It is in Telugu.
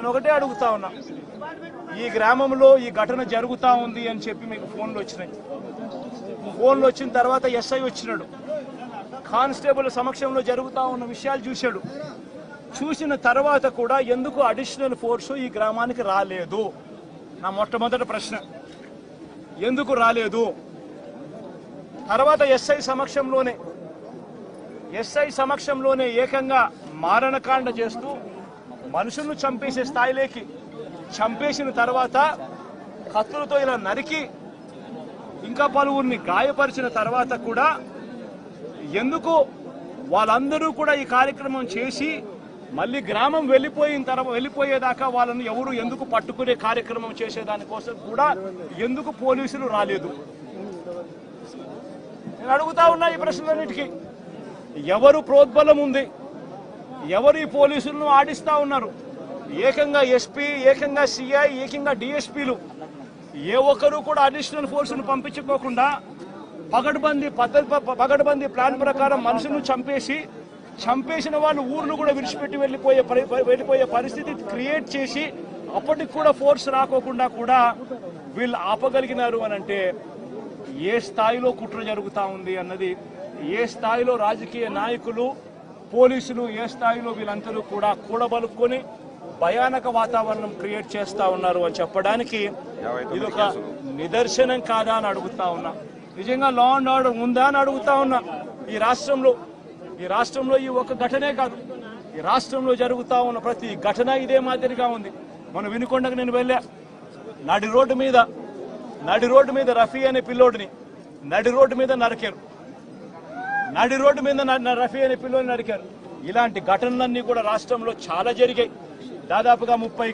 నేను ఒకటే అడుగుతా ఉన్నా. ఈ గ్రామంలో ఈ ఘటన జరుగుతూ ఉంది అని చెప్పి మీకు ఫోన్లు వచ్చినాయి. ఫోన్లు వచ్చిన తర్వాత ఎస్ఐ వచ్చినాడు. కానిస్టేబుల్ సమక్షంలో జరుగుతూ ఉన్న విషయాలు చూశాడు. చూసిన తర్వాత కూడా ఎందుకు అడిషనల్ ఫోర్సు ఈ గ్రామానికి రాలేదు? నా మొట్టమొదటి ప్రశ్న. ఎందుకు రాలేదు? తర్వాత ఎస్ఐ సమక్షంలోనే ఎస్ఐ సమక్షంలోనే ఏకంగా మారణకాండ చేస్తూ మనుషులను చంపేసే స్థాయిలోకి చంపేసిన తర్వాత కత్తులతో ఇలా నరికి ఇంకా పలువురిని గాయపరిచిన తర్వాత కూడా ఎందుకు వాళ్ళందరూ కూడా ఈ కార్యక్రమం చేసి మళ్ళీ గ్రామం వెళ్ళిపోయిన తర్వాత వెళ్ళిపోయేదాకా వాళ్ళని ఎవరు ఎందుకు పట్టుకునే కార్యక్రమం చేసేదానికోసం కూడా ఎందుకు పోలీసులు రాలేదు? నేను అడుగుతా ఉన్నా ఈ ప్రశ్నలన్నిటికీ. ఎవరు ప్రోద్బలం ఉంది? ఎవరు పోలీసులను ఆడిస్తా ఉన్నారు? ఏకంగా ఎస్పీ ఏకంగా సిఐ ఏకంగా డిఎస్పీలు ఏ ఒక్కరు కూడా అడిషనల్ ఫోర్సును పంపించుకోకుండా పగడ్బందీ పద్ధతి ప- పగడ్బందీ ప్లాన్ ప్రకారం మనుషులను చంపేసి చంపేసిన వాళ్ళు ఊర్లు కూడా విడిచిపెట్టి వెళ్ళిపోయే వెళ్ళిపోయే పరిస్థితి క్రియేట్ చేసి అప్పటికి కూడా ఫోర్స్ రాకోకుండా కూడా వీళ్ళు ఆపగలిగినారు అని అంటే ఏ స్థాయిలో కుట్ర జరుగుతూ ఉంది అన్నది ఏ స్థాయిలో రాజకీయ నాయకులు పోలీసులు ఏ స్థాయిలో వీళ్ళందరూ కూడా కూడబలుక్కొని భయానక వాతావరణం క్రియేట్ చేస్తా ఉన్నారు అని చెప్పడానికి ఇది ఒక నిదర్శనం కాదా అని అడుగుతా ఉన్నా. నిజంగా లా అండ్ ఆర్డర్ ఉందా అని అడుగుతా ఉన్నా. ఈ రాష్ట్రంలో ఈ రాష్ట్రంలో ఈ ఒక ఘటనే కాదు. ఈ రాష్ట్రంలో జరుగుతా ఉన్న ప్రతి ఘటన ఇదే మాదిరిగా ఉంది. మన వినుకొండకు నేను వెళ్ళా. నడి రోడ్డు మీద నడి రోడ్డు మీద రఫీ అనే పిల్లోడిని నడి రోడ్డు మీద నరికారు. నడి రోడ్డు మీద రఫీ అనే పిల్లలు నడికారు. ఇలాంటి ఘటనలన్నీ కూడా రాష్ట్రంలో చాలా జరిగాయి. దాదాపుగా ముప్పై